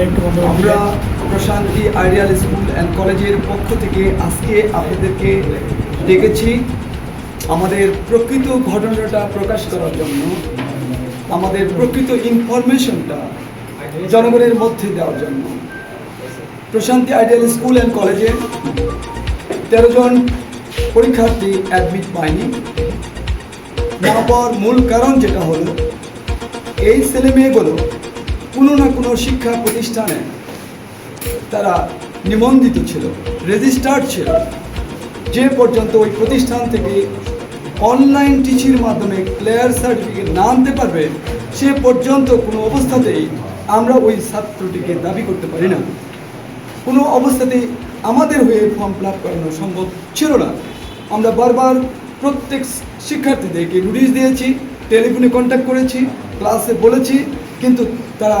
আমরা প্রশান্তি ideal school and কলেজের পক্ষ থেকে আজকে আপনাদেরকে ডেকেছি আমাদের প্রকৃত ঘটনাটা প্রকাশ করার জন্য, আমাদের প্রকৃত ইনফরমেশনটা জনগণের মধ্যে দেওয়ার জন্য। প্রশান্তি আইডিয়াল স্কুল অ্যান্ড কলেজে তেরো জন পরীক্ষার্থী অ্যাডমিট পায়নি। পাওয়ার মূল কারণ যেটা হলো, এই ছেলে মেয়েগুলো কোনো না কোনো শিক্ষা প্রতিষ্ঠানে তারা নিবন্ধিত ছিল রেজিস্টার্ড ছিল। যে পর্যন্ত ওই প্রতিষ্ঠান থেকে অনলাইন টিচির মাধ্যমে ক্লিয়ার সার্টিফিকেট না আনতে পারবে, সে পর্যন্ত কোনো অবস্থাতেই আমরা ওই ছাত্রটিকে দাবি করতে পারি না। কোনো অবস্থাতেই আমাদের হয়ে ফর্ম ফিল আপ করানো সম্ভব ছিল না। আমরা বারবার প্রত্যেক শিক্ষার্থীদেরকে নোটিশ দিয়েছি টেলিফোনে কন্ট্যাক্ট করেছি ক্লাসে বলেছি কিন্তু তারা